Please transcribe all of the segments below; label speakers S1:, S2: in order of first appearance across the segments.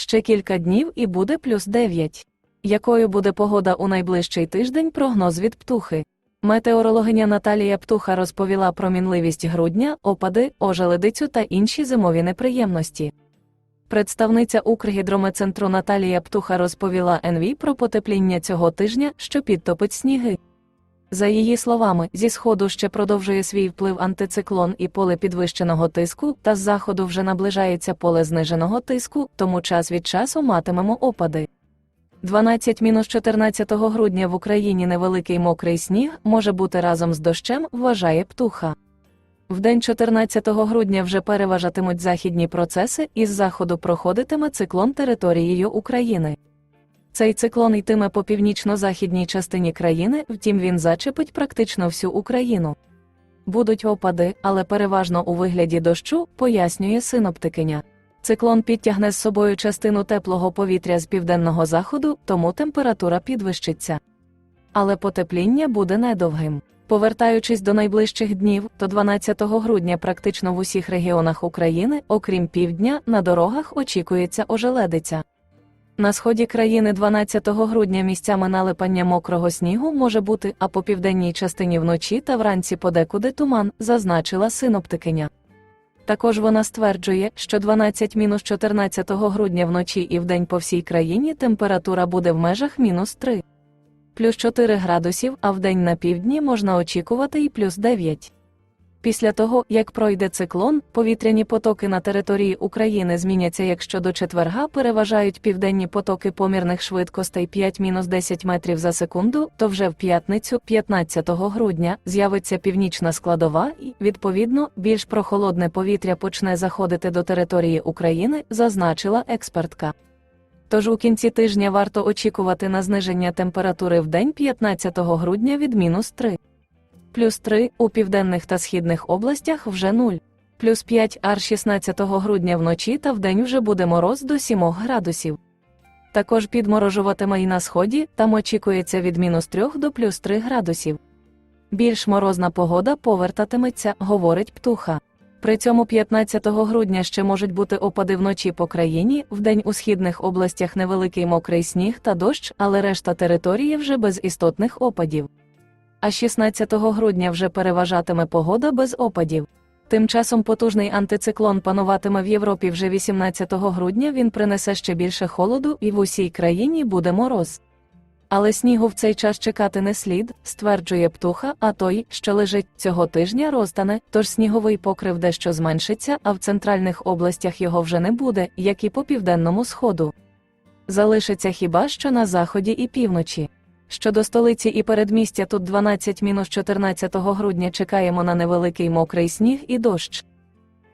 S1: Ще кілька днів і буде плюс 9. Якою буде погода у найближчий тиждень прогноз від птухи? Метеорологиня Наталія Птуха розповіла про мінливість грудня, опади, ожеледицю та інші зимові неприємності. Представниця Укргідрометцентру Наталія Птуха розповіла НВ про потепління цього тижня, що підтопить сніги. За її словами, зі сходу ще продовжує свій вплив антициклон і поле підвищеного тиску, та з заходу вже наближається поле зниженого тиску, тому час від часу матимемо опади. 12-14 грудня в Україні невеликий мокрий сніг може бути разом з дощем, вважає птуха. Вдень 14 грудня вже переважатимуть західні процеси, і з заходу проходитиме циклон територією України. Цей циклон йтиме по північно-західній частині країни, втім він зачепить практично всю Україну. Будуть опади, але переважно у вигляді дощу, пояснює синоптикиня. Циклон підтягне з собою частину теплого повітря з південного заходу, тому температура підвищиться. Але потепління буде недовгим. Повертаючись до найближчих днів, то 12 грудня практично в усіх регіонах України, окрім півдня, на дорогах очікується ожеледиця. На сході країни 12 грудня місцями налипання мокрого снігу може бути, а по південній частині вночі та вранці подекуди туман, зазначила синоптикиня. Також вона стверджує, що 12-14 грудня вночі і вдень по всій країні температура буде в межах мінус 3. Плюс 4 градусів, а вдень на півдні можна очікувати і плюс 9. Після того, як пройде циклон, повітряні потоки на території України зміняться, якщо до четверга переважають південні потоки помірних швидкостей 5-10 метрів за секунду, то вже в п'ятницю, 15 грудня, з'явиться північна складова і, відповідно, більш прохолодне повітря почне заходити до території України, зазначила експертка. Тож у кінці тижня варто очікувати на зниження температури в день 15 грудня від мінус 3 плюс 3 у південних та східних областях вже 0, плюс 5 ар 16 грудня вночі та вдень вже буде мороз до 7 градусів. Також підморожуватиме і на сході, там очікується від мінус 3 до плюс 3 градусів. Більш морозна погода повертатиметься, говорить птуха. При цьому 15 грудня ще можуть бути опади вночі по країні, вдень у східних областях невеликий мокрий сніг та дощ, але решта території вже без істотних опадів а 16 грудня вже переважатиме погода без опадів. Тим часом потужний антициклон пануватиме в Європі вже 18 грудня він принесе ще більше холоду і в усій країні буде мороз. Але снігу в цей час чекати не слід, стверджує птуха, а той, що лежить цього тижня, розтане, тож сніговий покрив дещо зменшиться, а в центральних областях його вже не буде, як і по південному сходу. Залишиться хіба що на заході і півночі. Щодо столиці і передмістя тут 12-14 грудня чекаємо на невеликий мокрий сніг і дощ.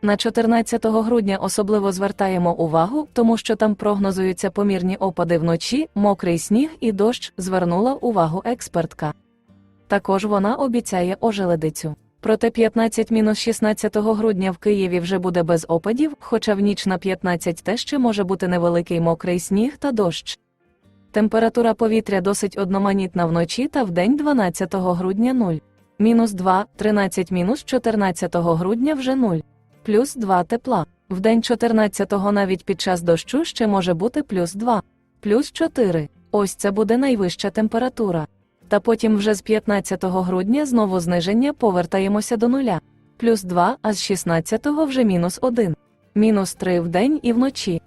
S1: На 14 грудня особливо звертаємо увагу, тому що там прогнозуються помірні опади вночі, мокрий сніг і дощ, звернула увагу експертка. Також вона обіцяє ожеледицю. Проте 15-16 грудня в Києві вже буде без опадів, хоча в ніч на 15 теж ще може бути невеликий мокрий сніг та дощ. Температура повітря досить одноманітна вночі та вдень 12 грудня 0. Мінус 2, 13 мінус 14 грудня вже 0. Плюс 2 тепла. Вдень 14-го навіть під час дощу ще може бути плюс 2. Плюс 4. Ось це буде найвища температура. Та потім вже з 15 грудня знову зниження повертаємося до нуля. Плюс 2, а з 16-го вже мінус 1. Мінус 3 вдень і вночі.